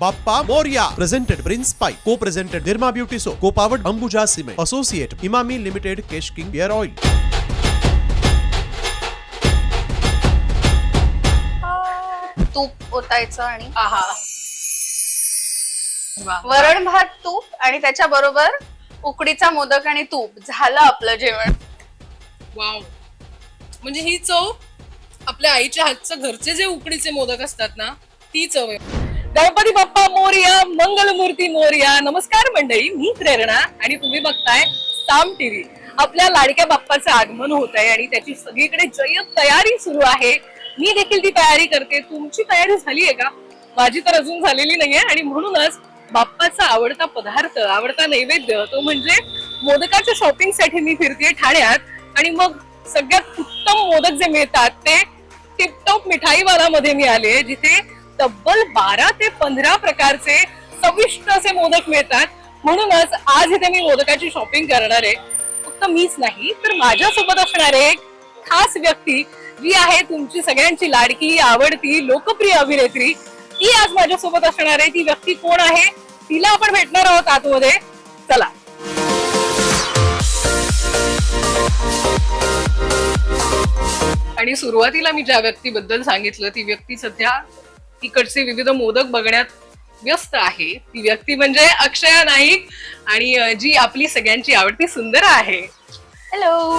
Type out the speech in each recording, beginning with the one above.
बाप्पा Moriya presented prince Pai co presented Nirma beauty soap co powered Ambuja cement associate Emami limited Kesh king beer oil तूप ओतायचं वरण भात तूप आणि त्याच्या बरोबर उकडीचा मोदक आणि तूप. झालं आपलं जेवण. म्हणजे ही चव आपल्या आईच्या हातचं घरचे जे उकडीचे मोदक असतात ना ती चव आहे. गणपती बाप्पा मोर्या मंगलमूर्ती मोर्या. नमस्कार मंडळी मी प्रेरणा आणि तुम्ही बघताय साम टीव्ही आपल्या लाडक्या बाप्पाचं आगमन होत आहे आणि त्याची सगळीकडे जय्यत तयारी सुरू आहे. मी देखील ती तयारी करते. तुमची तयारी झाली आहे का? माझी तर अजून झालेली नाहीये आणि म्हणूनच बाप्पाचा आवडता पदार्थ आवडता नैवेद्य तो म्हणजे मोदकाच्या शॉपिंगसाठी मी फिरते ठाण्यात. आणि मग सगळ्यात उत्तम मोदक जे मिळतात ते टिपटॉप मिठाईवाला मध्ये मी आले जिथे तब्बल बारा ते पंधरा प्रकारचे चविष्ट असे मोदक मिळतात. म्हणूनच आज इथे मी मोदकाची शॉपिंग करणार आहे. फक्त मीच नाही तर माझ्यासोबत असणारे एक खास व्यक्ती जी आहे तुमची सगळ्यांची लाडकी आवडती लोकप्रिय अभिनेत्री. ती आज माझ्यासोबत असणार आहे. ती व्यक्ती कोण आहे? तिला आपण भेटणार आहोत आतमध्ये. चला. आणि सुरुवातीला मी ज्या व्यक्तीबद्दल सांगितलं ती व्यक्ती सध्या तिकडचे विविध मोदक बघण्यात व्यस्त आहे. ती व्यक्ती म्हणजे अक्षया नाईक आणि जी आपली सगळ्यांची आवडती सुंदर आहे. हॅलो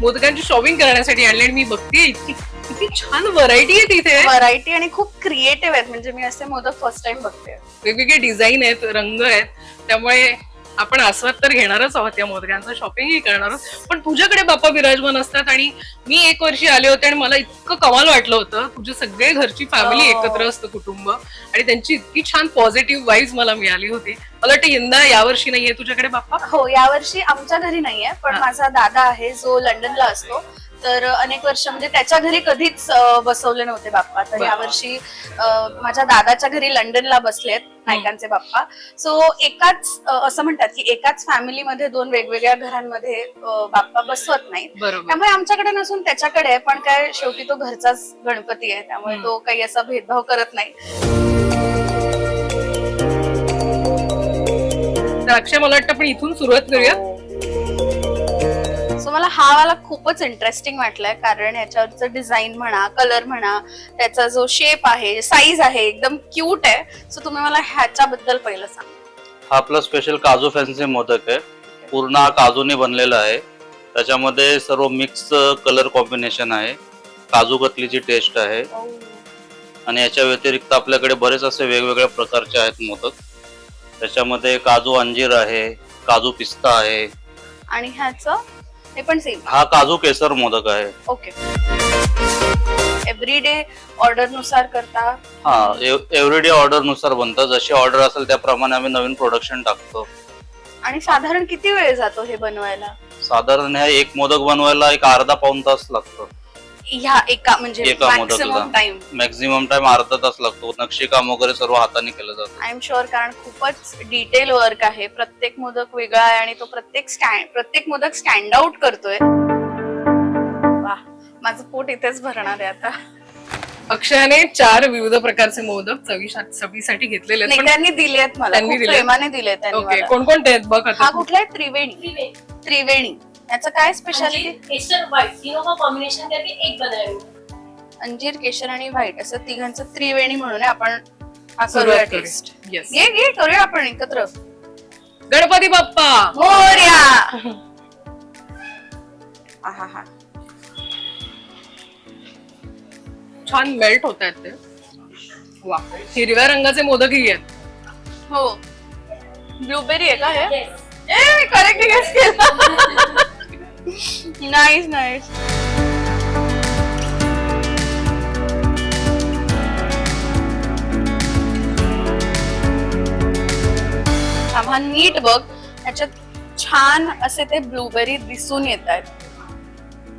मोदकांची शॉपिंग करण्यासाठी आणली आणि मी बघते. इतकी किती छान व्हरायटी आहे तिथे. व्हरायटी आणि खूप क्रिएटिव्ह आहेत. म्हणजे मी असे मोदक फर्स्ट टाइम बघते. वेगवेगळे डिझाईन आहेत रंग आहेत. त्यामुळे आपण आस्वाद तर घेणारच आहोत या मोदकांचा शॉपिंगही करणार आहोत. पण तुझ्याकडे बाप्पा विराजमान असतात आणि मी एक वर्षी आले होते आणि मला इतकं कमाल वाटलं होतं. तुझे सगळे घरची फॅमिली हो. एकत्र असतं कुटुंब आणि त्यांची इतकी छान पॉझिटिव्ह वाईब्स मला मिळाली होती. मला वाटतं यंदा यावर्षी नाहीये तुझ्याकडे बाप्पा? हो यावर्षी आमच्या घरी नाहीये पण. माझा दादा आहे जो लंडनला असतो. तर अनेक वर्ष म्हणजे त्याच्या घरी कधीच बसवले नव्हते बाप्पा. तर. यावर्षी माझ्या दादाच्या घरी लंडनला बसलेत नायकांचे बाप्पा. सो एकाच असं म्हणतात की एकाच फॅमिलीमध्ये दोन वेगवेगळ्या घरांमध्ये बाप्पा बसवत नाहीत. बरोबर. त्यामुळे आमच्याकडे नसून त्याच्याकडे पण काय शेवटी तो घरचाच गणपती आहे. त्यामुळे. तो काही असा भेदभाव करत नाही. अक्षय मला वाटतं आपण इथून सुरुवात करूया मला हा वाला खूपच इंटरेस्टिंग वाटलाय कारण याच्यावरचं डिझाईन म्हणा कलर म्हणा त्याचा जो शेप आहे साईज आहे एकदम क्यूट आहे. सो तुम्ही मला ह्याच्याबद्दल पहिलं सांगा. हा आपला स्पेशल काजू फॅन्सी मोदक आहे. पूर्ण हा काजूने बनलेला आहे. त्याच्यामध्ये सर्व मिक्स कलर कॉम्बिनेशन आहे. काजू कतलीची टेस्ट आहे. आणि याच्या व्यतिरिक्त आपल्याकडे बरेच असे वेगवेगळ्या प्रकारचे आहेत मोदक. त्याच्यामध्ये काजू अंजीर आहे काजू पिस्ता आहे. आणि ह्याचं? हे पण सेम हा काजू केसर मोदक आहे. ओके एव्हरी डे ऑर्डरनुसार करता? हा एव्हरीडे ऑर्डरनुसार बनतं. जशी ऑर्डर असेल त्याप्रमाणे आम्ही नवीन प्रोडक्शन टाकतो. आणि साधारण किती वेळ जातो हे बनवायला? साधारण ह्या एक मोदक बनवायला एक अर्धा पाऊन तास लागतो. ह्या एका म्हणजे एका मॅक्सिमम. टाइम मॅक्झिमम टाइम अर्धा तास लागतो. नक्षीकाम वगैरे सर्व हाताने केलं जातं. आय एम शुअर कारण खूपच डिटेल वर्क आहे. प्रत्येक मोदक वेगळा आहे आणि तो प्रत्येक स्टँड प्रत्येक मोदक स्टँड आउट करतोय. वा माझं पोट इथेच भरणार आहे आता. अक्षयाने चार विविध प्रकारचे मोदक चवीशा- चवीसाठी घेतलेले आहेत नाही पण त्यांनी दिले आहेत मला. त्यांनी खूप दिलेत? प्रेमाने दिले त्यांनी ओके मला. कोणकोणते आहेत? बघ आता. हा कुठला आहे? त्रिवेणी. त्रिवेणी. याचं काय स्पेशालिटी केसर तीनों का कॉम्बिनेशन करके एक अंजीर केशर आणि व्हाईट असं तिघांचं त्रिवेणी म्हणून. आपण हा सुरुवात करूया. Test Yes. घे घे करूया आपण एकत्र. गणपती बाप्पा! मोर्या! आहा हा छान मेल्ट होत आहेत ते. वा हिरव्या रंगाचे मोदकही आहेत. हो. ब्लूबेरी आहे का हे? करेक्ट गेस केला. नाईस नाईस आम्हा नीट बघ. ह्याच्यात छान असे ते ब्लूबेरी दिसून येत आहेत.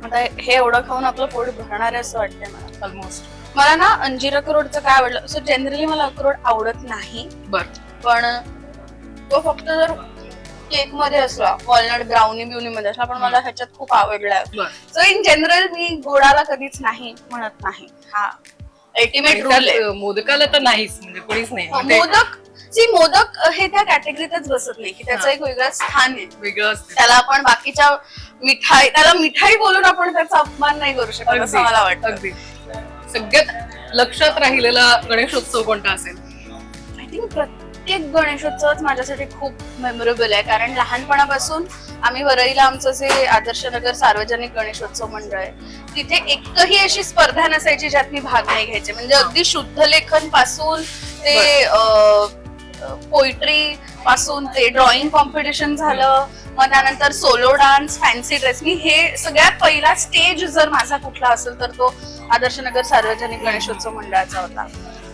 आता हे एवढं खाऊन आपलं पोट भरणार आहे असं वाटतंय मला ऑलमोस्ट मला ना अंजीर अक्रोडचं काय आवडलं सो जनरली मला अक्रोड आवडत नाही. बर. पण तो फक्त जर केकमध्ये असला वॉलनट ब्राउनी ब्युनी मध्ये असला पण मला ह्याच्यात खूप आवडलाय बर. सो इन जनरल मी गोडाला कधीच नाही म्हणत नाही. हा. अल्टिमेट मोदकाला तर नाहीच म्हणजे कोणीच नाही. ते मोदक सी मोदक हे त्या कॅटेगरीतच बसत नाही की त्याचं. एक वेगळं स्थान आहे. वेगळं त्याला आपण बाकीच्या मिठाई त्याला मिठाई बोलून आपण त्याचा अपमान नाही करू शकत असं मला वाटतं. अगदी. सगळ्यात लक्षात राहिलेला गणेशोत्सव कोणता असेल? आय थिंक प्रत्येक गणेशोत्सवच माझ्यासाठी खूप मेमोरेबल आहे. कारण लहानपणापासून आम्ही वरईला आमचं जे आदर्शनगर सार्वजनिक गणेशोत्सव मंडळ आहे तिथे एकही अशी स्पर्धा नसायची ज्यात मी भाग नाही घ्यायचे. म्हणजे अगदी शुद्ध लेखनपासून ते पोइट्री पासून ते ड्रॉइंग कॉम्पिटिशन झालं मग त्यानंतर सोलो डान्स फॅन्सी ड्रेस मी हे सगळ्यात पहिला स्टेज जर माझा कुठला असेल तर तो आदर्शनगर सार्वजनिक गणेशोत्सव मंडळाचा होता.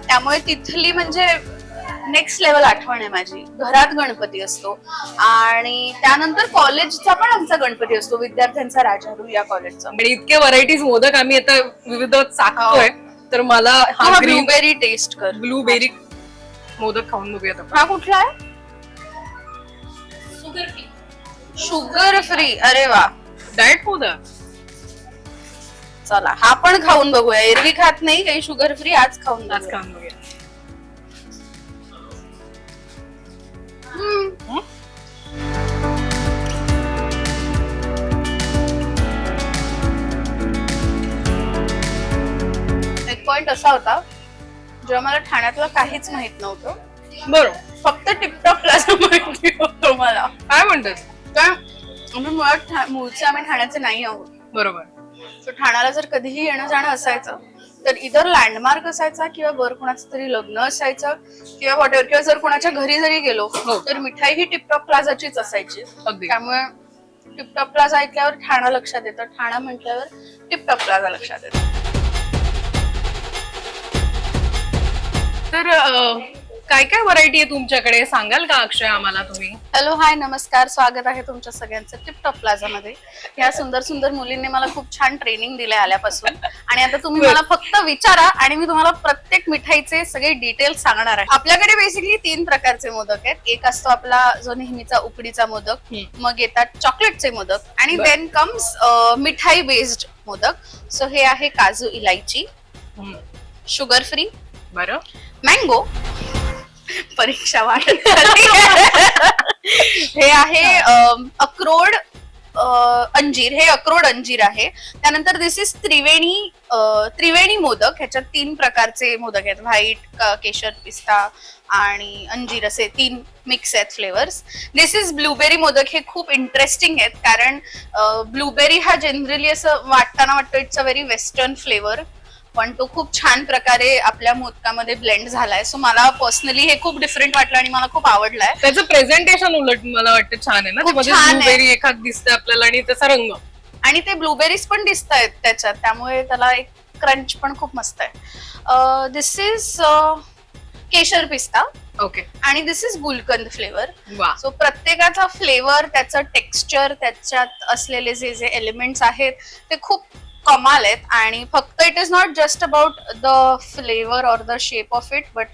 त्यामुळे तिथली म्हणजे नेक्स्ट लेवल आठवण आहे माझी. घरात गणपती असतो. आणि त्यानंतर कॉलेजचा पण आमचा गणपती असतो. विद्यार्थ्यांचा राजारू या कॉलेजचा आणि इतके व्हरायटीज मोदक आम्ही आता विविध चाकतोय. तर मला हा हा ब्लूबेरी टेस्ट कर. ब्लूबेरी मोदक खाऊन बघूयात आपण हा कुठला आहे? शुगर फ्री शुगर फ्री अरे वा. डाएट मोदक? चला हा पण खाऊन बघूया. एरवी खात नाही काही शुगर फ्री आज खाऊन आज बघूया. खाऊन एक पॉइंट असा होता जेव्हा मला ठाण्यातलं काहीच माहीत नव्हतं. बरोबर फक्त टिपटॉप प्लाझा माहिती होतो मला. काय म्हणतात? कारण आम्ही मुळात ठा- मूळचे आम्ही ठाण्याचे नाही आहोत. बरोबर. सो ठाण्याला जर कधीही येणं जाणं असायचं तर इतर लँडमार्क असायचा किंवा वर कोणाचं तरी लग्न असायचं किंवा वॉटेवर किंवा जर कोणाच्या घरी जरी गेलो हो. तर मिठाई ही टिपटॉप प्लाझाचीच असायची. त्यामुळे टिपटॉप प्लाझा ऐकल्यावर ठाणा लक्षात येतं. ठाणा म्हटल्यावर टिपटॉप प्लाझा लक्षात येतं. तर काय काय व्हरायटी आहे तुमच्याकडे? सांगाल का अक्षय आम्हाला तुम्ही? हॅलो हाय नमस्कार. स्वागत आहे तुमच्या सगळ्यांचं टिपटॉप प्लाझा मध्ये या सुंदर सुंदर मुलींनी मला खूप छान ट्रेनिंग दिले आल्यापासून. आणि आता तुम्ही मला फक्त विचारा आणि मी तुम्हाला प्रत्येक मिठाईचे सगळे डिटेल्स सांगणार आहे. आपल्याकडे बेसिकली तीन प्रकारचे मोदक आहेत. एक असतो आपला जो नेहमीचा उकडीचा मोदक. मग येतात चॉकलेटचे मोदक आणि. Then comes mithai based modak. So हे आहे काजू इलायची. शुगर फ्री बरं. मँगो परीक्षा वाटत. हे आहे अक्रोड अंजीर. हे अक्रोड अंजीर आहे. त्यानंतर दिस इज त्रिवेणी त्रिवेणी मोदक. ह्याच्यात तीन प्रकारचे मोदक आहेत. व्हाईट केशर पिस्ता आणि अंजीर असे तीन मिक्स आहेत flavours this is blueberry modak. हे खूप इंटरेस्टिंग आहेत कारण ब्लूबेरी हा जनरली असं वाटताना वाटतं it's a very western flavour पण तो खूप छान प्रकारे आपल्या मोदकामध्ये ब्लेंड झालाय. सो मला पर्सनली हे खूप डिफरंट वाटलं आणि मला खूप आवडलाय. त्याचं प्रेझेंटेशन उलट मला वाटतं छान आहे ना? खूप त्यामध्ये छान आहे. ब्लूबेरी एखाद दिसते आपल्याला आणि त्याचा रंग. आणि ते ब्लूबेरीज पण दिसत आहेत त्याच्यात. त्यामुळे त्याला एक क्रंच पण खूप मस्त आहे. दिस इज केशर पिस्ता. ओके आणि दिस इज गुलकंद फ्लेवर वा. सो प्रत्येकाचा फ्लेवर त्याचं टेक्स्चर त्याच्यात असलेले जे जे एलिमेंट्स आहेत ते खूप कमाल आहेत. आणि फक्त it is not just about the flavour or the shape of it but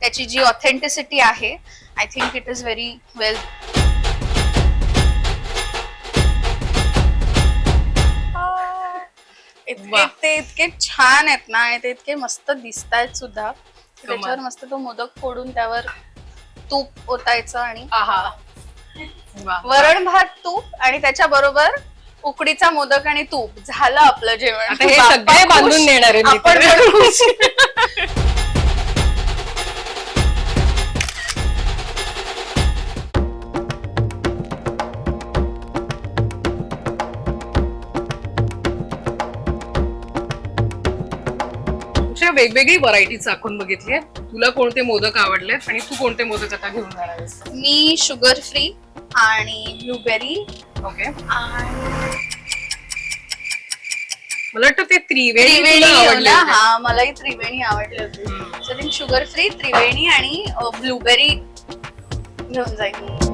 त्याची जी ऑथेंटिसिटी आहे I think it is very well. ते इतके छान आहेत ना आणि ते इतके मस्त दिसत आहेत सुद्धा. त्याच्यावर मस्त तो मोदक फोडून त्यावर तूप ओतायचं आणि वरण भात तूप आणि त्याच्या बरोबर उकडीचा मोदक आणि तूप झालं आपलं जेवण आता हे बाप्पा सगळे बांधून. देणार आहे मी आपण तर. पण खुश. अशा वेगवेगळी व्हरायटी चाखून बघितली तुला कोणते मोदक आवडलेत आणि तू कोणते मोदक आता घेऊन जाणार आहेस मी शुगर फ्री आणि ब्लूबेरी ओके आणि मला वाटतं ते त्रिवेणी त्रिवेणी तुला आवडले ना? होते. हा मलाही त्रिवेणी आवडले होते. सो शुगर फ्री त्रिवेणी आणि ब्लूबेरी घेऊन जाईल.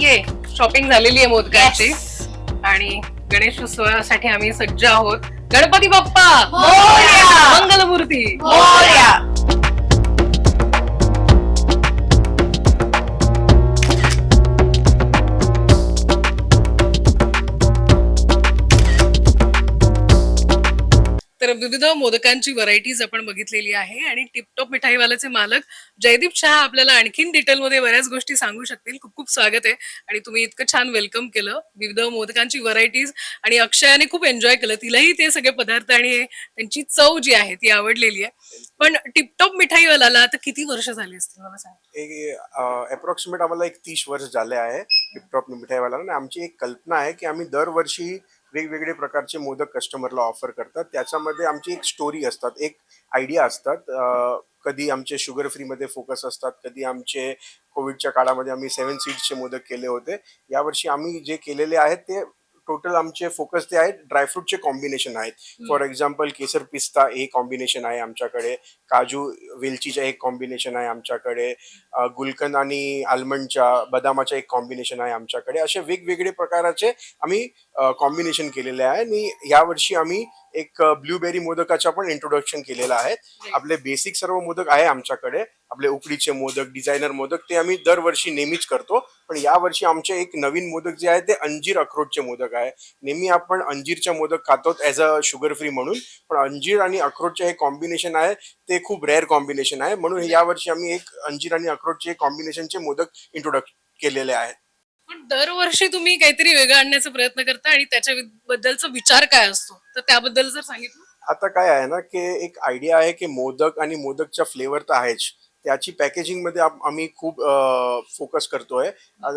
ये शॉपिंग झालेली आहे मोदकाची. आणि गणेश उत्सवासाठी आम्ही सज्ज आहोत. गणपती बाप्पा मोरया! मंगलमूर्ती मोरया. तर विविध मोदकांची व्हरायटीज आपण बघितलेली आहे आणि टिपटॉप मिठाईवाल्याचे मालक जयदीप शहा आपल्याला आणखीन डिटेलमध्ये बऱ्याच गोष्टी सांगू शकतील. खूप खूप स्वागत आहे आणि तुम्ही इतकं छान वेलकम केलं. विविध मोदकांची व्हरायटीज आणि अक्षयाने खूप एन्जॉय केलं. तिलाही ते सगळे पदार्थ आणि त्यांची चव जी आहे ती आवडलेली आहे. पण टिपटॉप मिठाईवाल्याला आता किती वर्ष झाली असतील मला सांग? अप्रॉक्सिमेट आम्हाला एक तीस वर्ष झाले आहे टिपटॉप मिठाईवाला आणि आमची एक कल्पना आहे की आम्ही दरवर्षी वेगवेगळे प्रकारचे मोदक कस्टमरला ऑफर करतात. त्याच्यामध्ये आमची एक स्टोरी असतात एक आयडिया असतात. कधी आमचे शुगर फ्रीमध्ये फोकस असतात कधी आमचे कोविडच्या काळामध्ये आम्ही सेवन सीड्सचे मोदक केले होते. यावर्षी आम्ही जे केलेले आहेत ते टोटल आमचे फोकस ते आहेत ड्रायफ्रूटचे कॉम्बिनेशन आहेत. फॉर एक्झाम्पल केसर पिस्ता हे कॉम्बिनेशन आहे आमच्याकडे. काजू वेलचीचं एक कॉम्बिनेशन आहे आमच्याकडे. गुलकंद आणि आल्मंडच्या बदामाचं एक कॉम्बिनेशन आहे आमच्याकडे. असे वेगवेगळे प्रकाराचे आम्ही कॉम्बिनेशन केलेले आहे. आणि यावर्षी आम्ही एक ब्लूबेरी मोदकाचा पण इंट्रोडक्शन केलेला आहे आपले बेसिक सर्व मोदक आहे आमच्याकडे. आपले उकडीचे मोदक डिझायनर मोदक ते आम्ही दरवर्षी नेहमीच करतो. पण यावर्षी आमचे एक नवीन मोदक जे आहे ते अंजीर अक्रोडचे मोदक आहे. नेहमी आपण अंजीरचे मोदक खातो ॲज अ शुगर फ्री म्हणून. पण अंजीर आणि अक्रोडचे हे कॉम्बिनेशन आहे ते खूप रेअर कॉम्बिनेशन आहे. म्हणून यावर्षी आम्ही एक अंजीर आणि अक्रोडचे कॉम्बिनेशनचे मोदक इंट्रोडक्ट केलेले आहेत. पण दरवर्षी तुम्ही काहीतरी वेगळं आणण्याचा प्रयत्न करता आणि त्याच्या वि- बद्दलचा विचार काय असतो? तर त्याबद्दल जर सांगितलं? आता काय आहे ना की एक आयडिया आहे की मोदक आणि मोदकच्या फ्लेवर तर आहेच. त्याची पॅकेजिंगमध्ये आम- आम्ही खूप फोकस करतोय.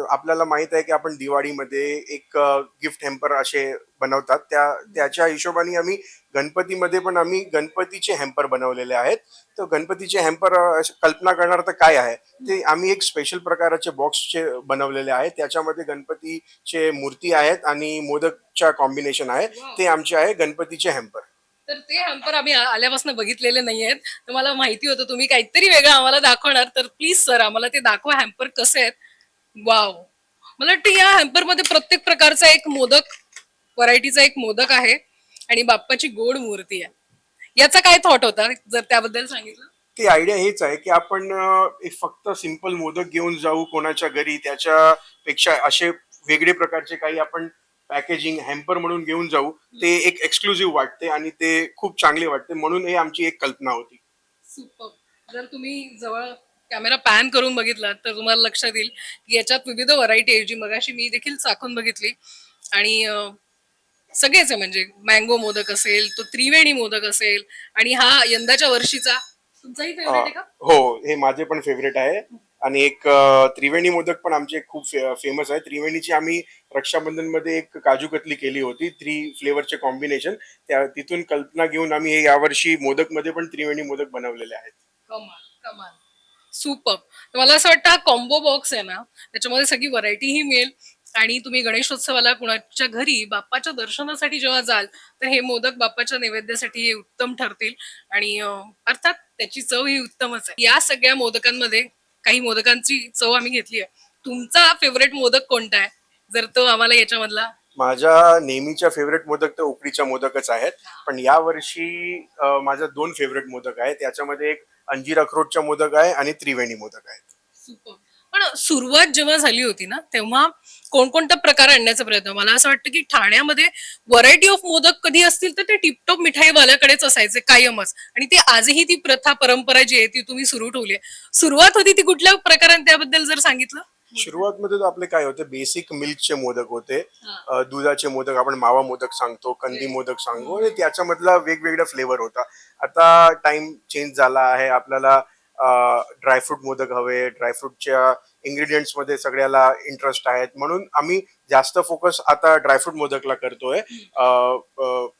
आपल्याला माहीत आहे की आपण दिवाळीमध्ये एक गिफ्ट हॅम्पर असे बनवतात. त्या त्याच्या हिशोबाने आम्ही गणपतीमध्ये पण आम्ही गणपतीचे हॅम्पर बनवलेले आहेत. तर गणपतीचे हॅम्पर कल्पना करणार तर काय आहे? ते आम्ही एक स्पेशल प्रकाराचे बॉक्सचे बनवलेले आहेत त्याच्यामध्ये गणपतीचे मूर्ती आहेत आणि मोदकच्या कॉम्बिनेशन आहे. ते आमचे आहे गणपतीचे हॅम्पर तर ते हॅम्पर आम्ही आ- आल्यापासून बघितलेले नाही आहेत तर मला माहिती होतं तुम्ही काहीतरी वेगळं आम्हाला दाखवणार. तर प्लीज सर आम्हाला ते दाखवा हॅम्पर कसे आहेत. वाव मला वाटतं या हॅम्परमध्ये प्रत्येक प्रकारचा एक मोदक व्हरायटीचा एक मोदक आहे आणि बाप्पाची गोड मूर्ती आहे. याचा काय थॉट होता? जर त्याबद्दल सांगितलं. ती आयडिया हेच आहे की आपण अं, एक फक्त सिंपल मोदक घेऊन जाऊ कोणाच्या घरी त्याच्यापेक्षा असे वेगळे प्रकारचे काही आपण पॅकेजिंग हॅम्पर म्हणून घेऊन जाऊ ते एक एक्सक्लुझिव्ह वाटते आणि ते खूप चांगले वाटते. म्हणून हे आमची एक कल्पना होती. सुपर जर तुम्ही जवळ कॅमेरा पॅन करून बघितला तर तुम्हाला लक्षात येईल की याच्यात विविध व्हरायटी आहे. जी मगाशी मी देखील चाखून बघितली. आणि सगळेच आहे म्हणजे मँगो मोदक असेल तो त्रिवेणी मोदक असेल आणि हा यंदाच्या वर्षीचा तुमचाही फेवरेट आहे का? हो हे माझे पण फेवरेट आहे. आणि एक त्रिवेणी मोदक पण आमचे खूप फेमस आहे. त्रिवेणीची आम्ही रक्षाबंधनमध्ये एक काजू कतली केली होती थ्री फ्लेवरचे कॉम्बिनेशन त्या तिथून कल्पना घेऊन आम्ही हे यावर्षी मोदकमध्ये पण त्रिवेणी मोदक बनवलेले आहेत. कमाल कमाल. सुपर मला असं वाटतं हा कॉम्बो बॉक्स आहे ना त्याच्यामध्ये सगळी व्हरायटी ही मिळेल. आणि तुम्ही गणेशोत्सवाला कुणाच्या घरी बाप्पाच्या दर्शनासाठी जेव्हा जाल तर हे मोदक बाप्पाच्या नैवेद्यासाठी हे उत्तम ठरतील. आणि अं, अर्थात त्याची चव ही उत्तमच आहे. या सगळ्या मोदकांमध्ये काही मोदकांची चव आम्ही घेतली आहे. तुमचा फेवरेट मोदक कोणता आहे? जर तो आम्हाला याच्यामधला माझ्या नेहमीच्या फेवरेट मोदक तर उकडीच्या मोदकच आहेत. पण यावर्षी अं, माझ्या दोन फेवरेट मोदक आहेत. याच्यामध्ये एक अंजीर अक्रोडच्या मोदक आहे आणि त्रिवेणी मोदक आहेत. सुपर. पण सुरुवात जेव्हा झाली होती ना तेव्हा कोणकोणता प्रकार आणण्याचा प्रयत्न? मला असं वाटतं की ठाण्यामध्ये व्हरायटी ऑफ मोदक कधी असतील तर ते टिपटॉप मिठाईवाल्याकडेच असायचे कायमच. आणि ती आजही ती प्रथा परंपरा जी आहे ती तुम्ही सुरू ठेवली आहे. सुरुवात होती ती कुठल्या प्रकाराने? त्याबद्दल जर सांगितलं. सुरुवात मध्ये आपले काय होते बेसिक मिल्कचे मोदक होते दुधाचे मोदक आपण मावा मोदक सांगतो कंदी मोदक सांगतो आणि त्याच्यामधला वेगवेगळा फ्लेवर होता. आता टाइम चेंज झाला आहे आपल्याला ड्रायफ्रूट मोदक हवे ड्रायफ्रूटच्या इंग्रेडियंट्समध्ये सगळ्याला इंटरेस्ट आहेत. म्हणून आम्ही जास्त फोकस आता ड्रायफ्रूट मोदकला करतोय.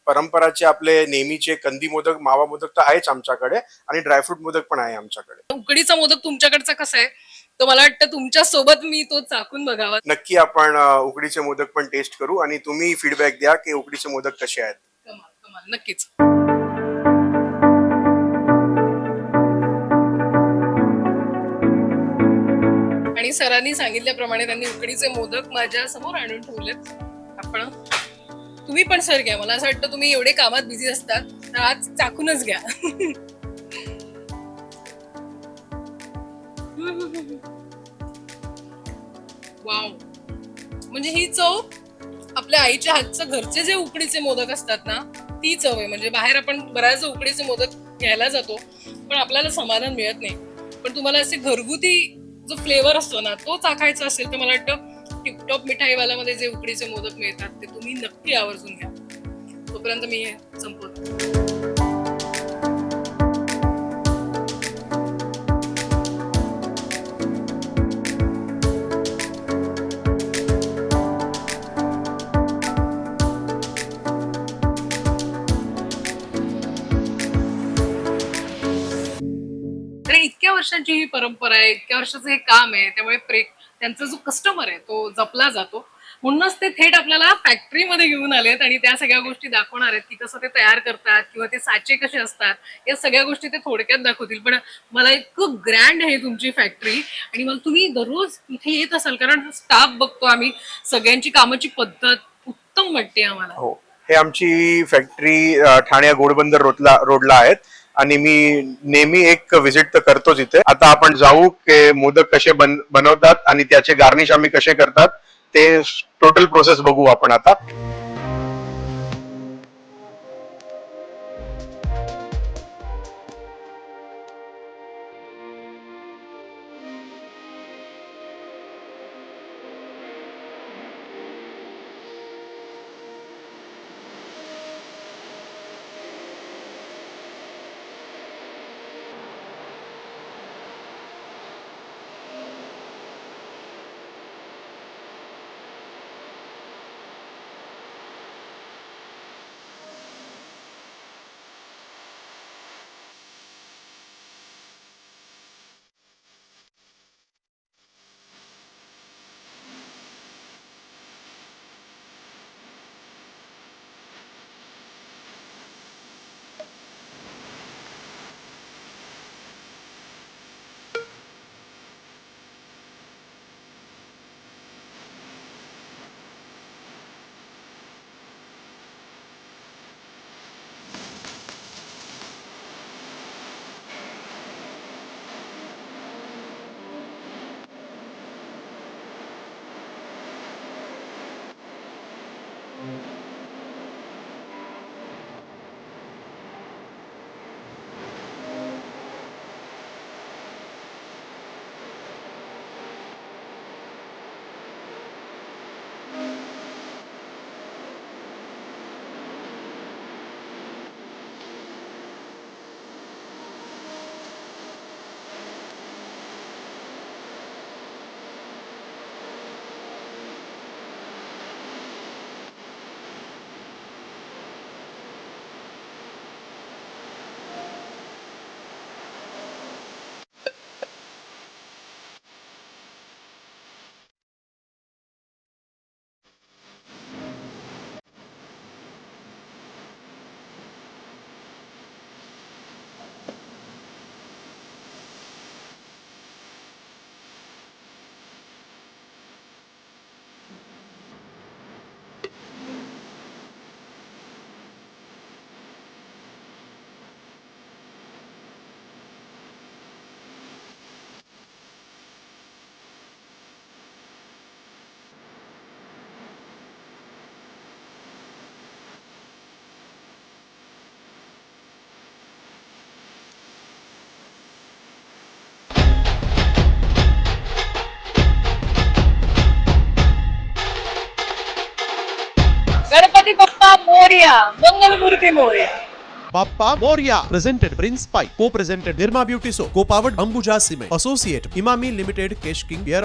परंपराचे आपले नेहमीचे कंदी मोदक मावा मोदक तर आहेच आमच्याकडे आणि ड्रायफ्रूट मोदक पण आहे आमच्याकडे. उकडीचा मोदक तुमच्याकडचा कसा आहे? तर मला वाटतं तुमच्यासोबत मी तो चाकून बघावा. नक्की आपण उकडीचे मोदक पण टेस्ट करू आणि तुम्ही फीडबॅक द्या की उकडीचे मोदक कसे आहेत. कमाल कमाल. नक्कीच. आणि सरांनी सांगितल्याप्रमाणे त्यांनी उकडीचे मोदक माझ्यासमोर आणून ठेवलेत. आपण तुम्ही पण सर घ्या. मला असं वाटतं तुम्ही एवढे कामात बिझी असतात तर आज चाकूनच घ्या. वाव. म्हणजे ही चव आपल्या आईच्या हातचं घरचे जे उकडीचे मोदक असतात ना ती चव आहे. म्हणजे बाहेर आपण बऱ्याच उकडीचे मोदक घ्यायला जातो पण आपल्याला समाधान मिळत नाही. पण तुम्हाला असे घरगुती जो फ्लेवर असतो ना तो चाखायचा असेल तर मला वाटतं टिपटॉप मिठाईवाल्यामध्ये जे उकडीचे मोदक मिळतात ते तुम्ही नक्की आवर्जून घ्या. तोपर्यंत मी हे संपवतो. वर्षांची ही परंपरा आहे इतक्या वर्षाचं हे काम आहे त्यामुळे प्रेक त्यांचा जो कस्टमर आहे तो जपला जातो. म्हणूनच ते थेट आपल्याला फॅक्टरीमध्ये घेऊन आलेत आणि त्या सगळ्या गोष्टी दाखवणार आहेत की कसं ते तयार करतात किंवा ते साचे कसे असतात या सगळ्या गोष्टी ते थोडक्यात दाखवतील. पण मला इतकं ग्रँड आहे तुमची फॅक्टरी आणि मला तुम्ही दररोज इथे येत असाल कारण स्टाफ बघतो आम्ही सगळ्यांची कामाची पद्धत उत्तम वाटते आम्हाला. हो. हे आमची फॅक्टरी ठाणे घोडबंदर रोडला रोडला आहेत. आणि मी नेहमी एक व्हिजिट तर करतोच इथे. आता आपण जाऊ की मोदक कसे बन बनवतात आणि त्याचे गार्निश आम्ही कसे करतात ते टोटल प्रोसेस बघू आपण आता. Bappa Morya presented prince Pai co presented Nirma beauty soap co powered Ambuja cement associate Emami limited Kesh king beer